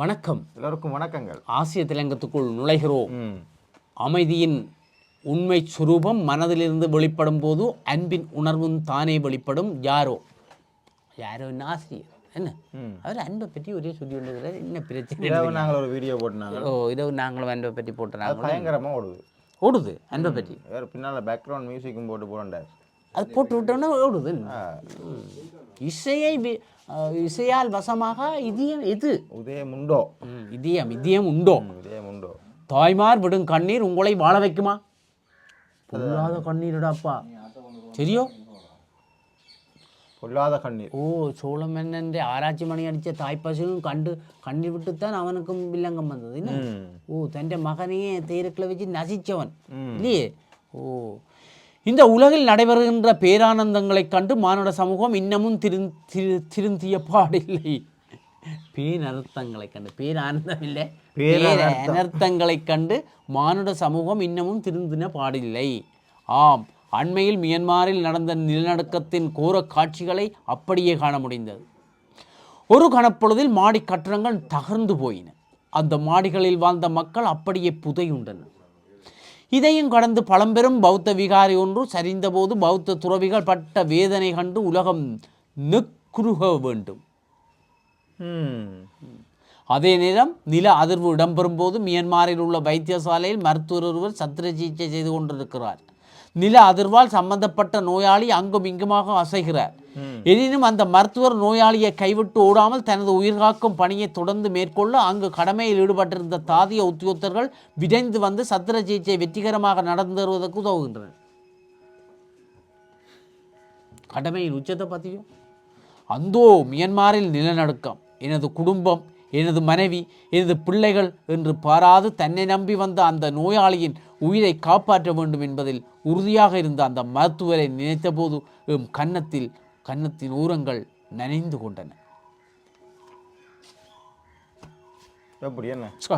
வணக்கம். எல்லோருக்கும் வணக்கங்கள். ஆசிய திலங்கத்துக்குள் நுழைகிறோம். அமைதியின் உண்மை சுரூபம் மனதிலிருந்து வெளிப்படும் போது அன்பின் உணர்வும் தானே வெளிப்படும். யாரோ? யாரோ ஆசிரியர்? என்ன. அவர் அன்பை பற்றி ஒரே சொல்லி கொண்டிருக்கிறார். என்ன பிரச்சனை? இரவு நாங்கள் ஒரு வீடியோ போட்டுனாங்க. ஓ இரவு நாங்களும் அன்பை பற்றி அது போட்டுறாங்க பயங்கரமாக ஓடுது. ஓடுது அன்பை பற்றி. வேறு பின்னால் பேக்ரவுண்ட் மியூசிக்கும் போட்டு போடாண்டார் அது போட்டு விட்டோன்னா ஓடுது. இசையை இசையால் வசமாக இதயம் எது? உதயம் உண்டோ இதயம் இதயம் உண்டோ? ம், உதயம் உண்டோ. தாய்மார் விடும் கண்ணீர் உங்களை வாழ வைக்குமா? பொல்லாத கண்ணீருடாப்பா சரியோ பொல்லாத கண்ணீர். ஓ சோழ மன்னன் ஆராய்ச்சி கண்டு கண்ணீர் விட்டுத்தான் அவனுக்கும் வில்லங்கம் வந்தது என்ன? ம். ஓ தன் மகனையே தேருக்குள்ள வச்சு நசிச்சவன் ம். இல்லையே? ஓ இந்த உலகில் நடைபெறுகின்ற பேரானந்தங்களைக் கண்டு மானுட சமூகம் இன்னமும் திரு திரு திருந்திய பாடில்லை. பேரர்த்தங்களைக் கண்டு. பேரானந்தம் இல்லை. பேரனர்த்தம். பேரனர்த்தங்களைக் கண்டு மானுட சமூகம் இன்னமும் திருந்தின பாடில்லை. ஆம் அண்மையில் மியன்மாரில் நடந்த நிலநடுக்கத்தின் கோர காட்சிகளை அப்படியே காண முடிந்தது. ஒரு கணப்பொழுதில் மாடி கட்டடங்கள் தகர்ந்து போயின. அந்த மாடிகளில் வாழ்ந்த மக்கள் அப்படியே புதையுண்டனர். இதையும் கடந்து பழம்பெரும் பௌத்த விகாரி ஒன்று சரிந்தபோது பௌத்த துறவிகள் பட்ட வேதனை கண்டு உலகம் நெக்குருக வேண்டும். அதே நேரம் நில அதிர்வு இடம்பெறும் போது மியன்மாரில் உள்ள வைத்தியசாலையில் மருத்துவர் ஒருவர் சத்திர சிகிச்சை செய்து கொண்டிருக்கிறார். நில அதிர்வால் சம்பந்தப்பட்ட நோயாளி அங்கும் இங்குமாக அசைகிறார். எனினும் அந்த மருத்துவர் நோயாளியை கைவிட்டு ஓடாமல் தனது உயிர்காக்கும் பணியை தொடர்ந்து மேற்கொள்ள அங்கு கடமையில் ஈடுபட்டிருந்த தாதிய உத்தியோகத்தர்கள் விரைந்து வந்து சத்திர சிகிச்சை வெற்றிகரமாக நடந்தேறுவதற்கு உதவுகின்றனர். கடமையின் உச்சத்தை பற்றியும் அந்தோ மியன்மாரில் நிலநடுக்கம். எனது குடும்பம் எனது மனைவி எனது பிள்ளைகள் என்று பாராது தன்னை நம்பி வந்த அந்த நோயாளியின் உயிரை காப்பாற்ற வேண்டும் என்பதில் உறுதியாக இருந்த அந்த மருத்துவரை நினைத்தபோது எம் கன்னத்தில் கன்னத்தின் ஊரங்கள் நனைந்து கொண்டன எப்படி என்ன ச்ச.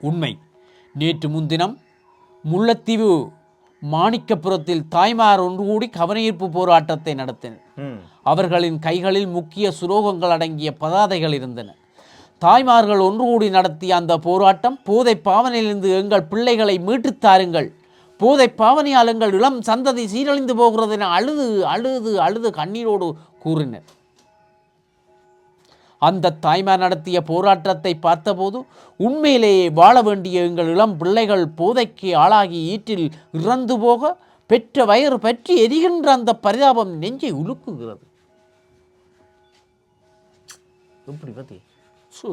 உண்மை நேற்று முன்தினம் முல்லைத்தீவு மாணிக்கப்புறத்தில் தாய்மார் ஒன்று கூடி கவனஈர்ப்பு போராட்டத்தை நடத்தினர். அவர்களின் கைகளில் முக்கிய சுலோகங்கள் அடங்கிய பதாதைகள் இருந்தன. தாய்மார்கள் ஒன்று கூடி நடத்திய அந்த போராட்டம் போதை பாவனையிலிருந்து எங்கள் பிள்ளைகளை மீட்டுத் தாருங்கள். போதை பாவனையால் எங்கள் இளம் சந்ததி சீரழிந்து போகிறது என அழுது அழுது அழுது கண்ணீரோடு கூறினர். அந்த தாய்மார் நடத்திய போராட்டத்தை பார்த்தபோது உண்மையிலேயே வாழ வேண்டிய எங்கள் இளம் பிள்ளைகள் போதைக்கு ஆளாகி ஈற்றில் இறந்து போக பெற்ற வயிறு பற்றி எரிகின்ற அந்த பரிதாபம் நெஞ்சை உலுக்குகிறது. எப்படி பத்தி? சு.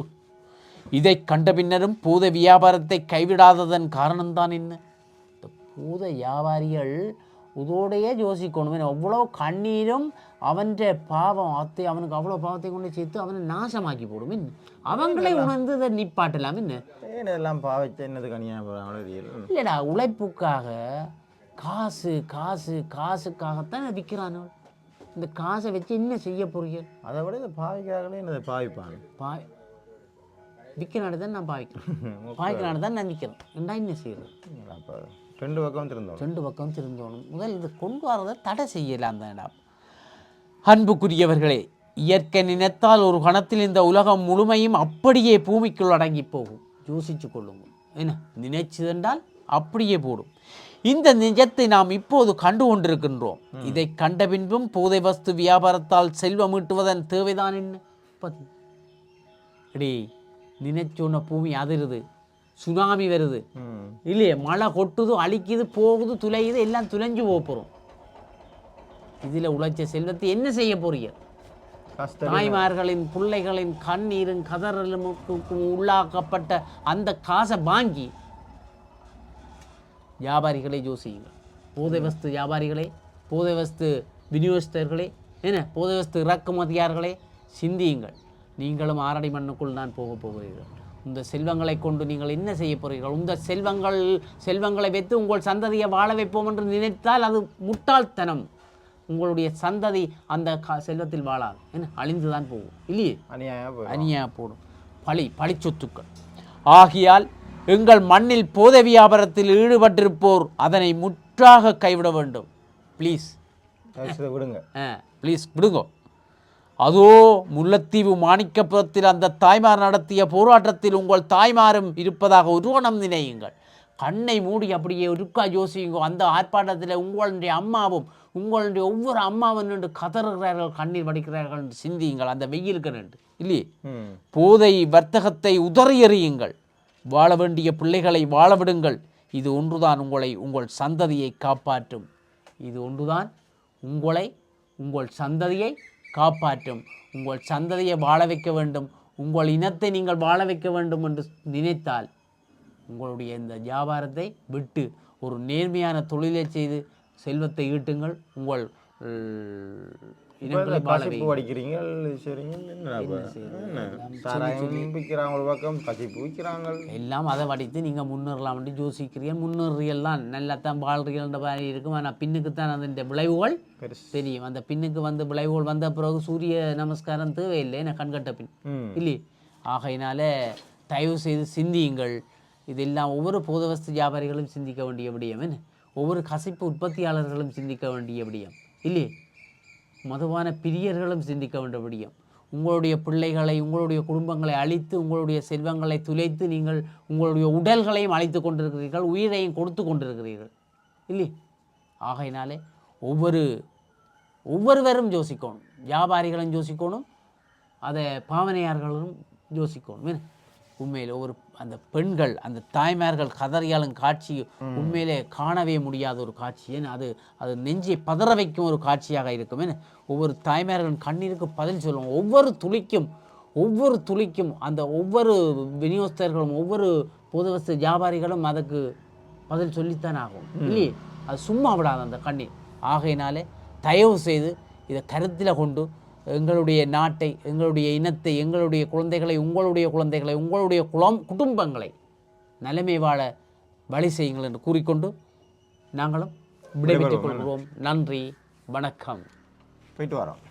இதை கண்ட பின்னரும் போதை வியாபாரத்தை கைவிடாததன் காரணம்தான் என்ன? இந்த போதை வியாபாரிகள் இதோடையே யோசிக்கணும் ஏன்னா அவ்வளோ கண்ணீரும் அவன்ற பாவம் அத்தை அவனுக்கு அவ்வளோ பாவத்தை கொண்டு சேர்த்து அவனை நாசமாக்கி போடும் அவங்களே உணர்ந்து இதை நிப்பாட்டலாம் இதெல்லாம் பாவச்ச என்னது கனியா போகிறாங்களோ தெரியல இல்லைடா உழைப்புக்காக காசு காசு காசுக்காகத்தான் விற்கிறானோ இந்த காசை வச்சு என்ன செய்ய போறீங்க அதை விட இதை பாவிக்கிறாங்களே என்னது பாவிப்பாங்க பாய் விற்கிறானு தான் நான் பாவிக்கிறேன். பாய்க்கிறானு தான் நான் விற்கிறேன். ரெண்டா என்ன செய்யறது? ரெண்டு பக்கம் திருந்தோம் ரெண்டு பக்கம் திருந்தோணும். முதல் இது கொண்டு வரதை தடை செய்யலாம் தான்டா. அன்புக்குரியவர்களே இயற்கை நினைத்தால் ஒரு கணத்தில் இந்த உலகம் முழுமையும் அப்படியே பூமிக்குள் அடங்கி போகும். யோசிச்சு கொள்ளுங்கள். என்ன? நினைச்சதென்றால் அப்படியே போடும். இந்த நிஜத்தை நாம் இப்போது கண்டு கொண்டிருக்கின்றோம். இதை கண்ட பின்பும் போதை வஸ்து வியாபாரத்தால் செல்வம் ஈட்டுவதன் தேவைதான் என்ன? அடே நினைச்சோன்ன பூமி அதிருது. சுனாமி வருது. இல்லையே மழை கொட்டுது அழிக்குது போகுது துளையுது எல்லாம் துளைஞ்சு போக போகிறோம் இதில் உழைச்ச செல்வத்தை என்ன செய்ய போறீங்க? தாய்மார்களின் பிள்ளைகளின் கண்ணீரும் கதறலும் உள்ளாக்கப்பட்ட அந்த காசை வாங்கி வியாபாரிகளை யோசியுங்கள். போதை வஸ்து வியாபாரிகளே போதை வஸ்து விநியோகஸ்தர்களே என்ன? போதை வஸ்து இறக்குமதியார்களே சிந்தியுங்கள். நீங்களும் ஆறடி மண்ணுக்குள் தான் போக போகிறீர்கள். இந்த செல்வங்களை கொண்டு நீங்கள் என்ன செய்ய போகிறீர்கள் இந்த செல்வங்கள் செல்வங்களை வைத்து உங்கள் சந்ததியை வாழ வைப்போம் என்று நினைத்தால் அது முட்டாள்தனம். உங்களுடைய சந்ததி அந்த கா செல்வத்தில் வாழாது. என்ன? அழிந்து தான் போகும். இல்லையே? அநியாயம் அநியாக போடும். பழி பழி சொத்துக்கள் ஆகியால் எங்கள் மண்ணில் போதை வியாபாரத்தில் ஈடுபட்டிருப்போர் அதனை முற்றாக கைவிட வேண்டும். ப்ளீஸ் விடுங்க. ஆ ப்ளீஸ் விடுங்கோ. அதோ முல்லைத்தீவு மாணிக்கப்புறத்தில் அந்த தாய்மார் நடத்திய போராட்டத்தில் உங்கள் தாய்மாரும் இருப்பதாக ஒருவனம் நினையுங்கள். கண்ணை மூடி அப்படியே இருக்கா யோசியுங்க அந்த ஆர்ப்பாட்டத்தில் உங்களுடைய அம்மாவும் உங்களுடைய ஒவ்வொரு அம்மாவும் நின்று கதறுகிறார்கள் கண்ணீர் வடிக்கிறார்கள் என்று சிந்தியுங்கள். அந்த வெயிலுக்கு நின்று இல்லையே? போதை வர்த்தகத்தை உதறி எறியுங்கள். வாழ வேண்டிய பிள்ளைகளை வாழ விடுங்கள். இது ஒன்றுதான் உங்களை உங்கள் சந்ததியை காப்பாற்றும். இது ஒன்றுதான் உங்களை உங்கள் சந்ததியை காப்பாற்றும். உங்கள் சந்ததியை வாழ வைக்க வேண்டும். உங்கள் இனத்தை நீங்கள் வாழ வைக்க வேண்டும் என்று நினைத்தால் உங்களுடைய இந்த வியாபாரத்தை விட்டு ஒரு நேர்மையான தொழிலை செய்து செல்வத்தை ஈட்டுங்கள். உங்கள் கசிப்பு வையுங்கள். அடிக்கிறீங்க சரிங்க. என்ன இப்ப? என்ன சாராயம் விற்கிறாங்க ஒரு பக்கம் கசிப்பு விற்கிறாங்க எல்லாம் அதை வடித்து நீங்கள் முன்னேறலாம்னு யோசிக்கிறீர்கள் முன்னேறியெல்லாம் நல்லா தான் வாழ்றீங்கன்ற மாதிரி இருக்கும். ஆனால் பின்னுக்கு தான் அந்த விளைவுகள் தெரியும். அந்த பின்னுக்கு வந்து விளைவுகள் வந்த பிறகு சூரிய நமஸ்காரம் தேவையில்லை. நான் கண்கட்ட பின். இல்லையே? ஆகையினால தயவு செய்து சிந்தியுங்கள். இதெல்லாம் ஒவ்வொரு போதவஸ்து வியாபாரிகளும் சிந்திக்க வேண்டிய விடயம் ஒவ்வொரு கசிப்பு உற்பத்தியாளர்களும் சிந்திக்க வேண்டிய விடயம். இல்லையே? மதுவான பிரியர்களும் சிந்திக்க வேண்டிய விடயம். உங்களுடைய பிள்ளைகளை உங்களுடைய குடும்பங்களை அழித்து உங்களுடைய செல்வங்களை துளைத்து நீங்கள் உங்களுடைய உடல்களையும் அழித்து கொண்டிருக்கிறீர்கள் உயிரையும் கொடுத்து கொண்டிருக்கிறீர்கள். இல்லை ஆகையினாலே ஒவ்வொரு ஒவ்வொருவரும் யோசிக்கணும். வியாபாரிகளும் யோசிக்கணும். அதை பாவனையார்களும் யோசிக்கணும். என்ன? உண்மையில் ஒரு அந்த பெண்கள் அந்த தாய்மார்கள் கதறியாலும் காட்சி உண்மையிலே காணவே முடியாத ஒரு காட்சி. ஏன்னா அது அது நெஞ்சை பதற வைக்கும் ஒரு காட்சியாக இருக்கும். ஒவ்வொரு தாய்மார்களின் கண்ணீருக்கு பதில் சொல்லுவோம் ஒவ்வொரு துளிக்கும் ஒவ்வொரு துளிக்கும் அந்த ஒவ்வொரு விநியோகஸ்தர்களும் ஒவ்வொரு பொதுவஸ்து வியாபாரிகளும் அதுக்கு பதில் சொல்லித்தான் ஆகும். இல்லையே? அது சும்மா விடாது அந்த கண்ணீர். ஆகையினாலே தயவு செய்து இதை கருத்தில் கொண்டு எங்களுடைய நாட்டை எங்களுடைய இனத்தை எங்களுடைய குழந்தைகளை உங்களுடைய குழந்தைகளை உங்களுடைய குளம் குடும்பங்களை நலமை வாழ வழி செய்யுங்கள் என்று கூறிக்கொண்டு நாங்களும் விடைபெற்றுக் கொள்கிறோம். நன்றி வணக்கம். போயிட்டு வரோம்.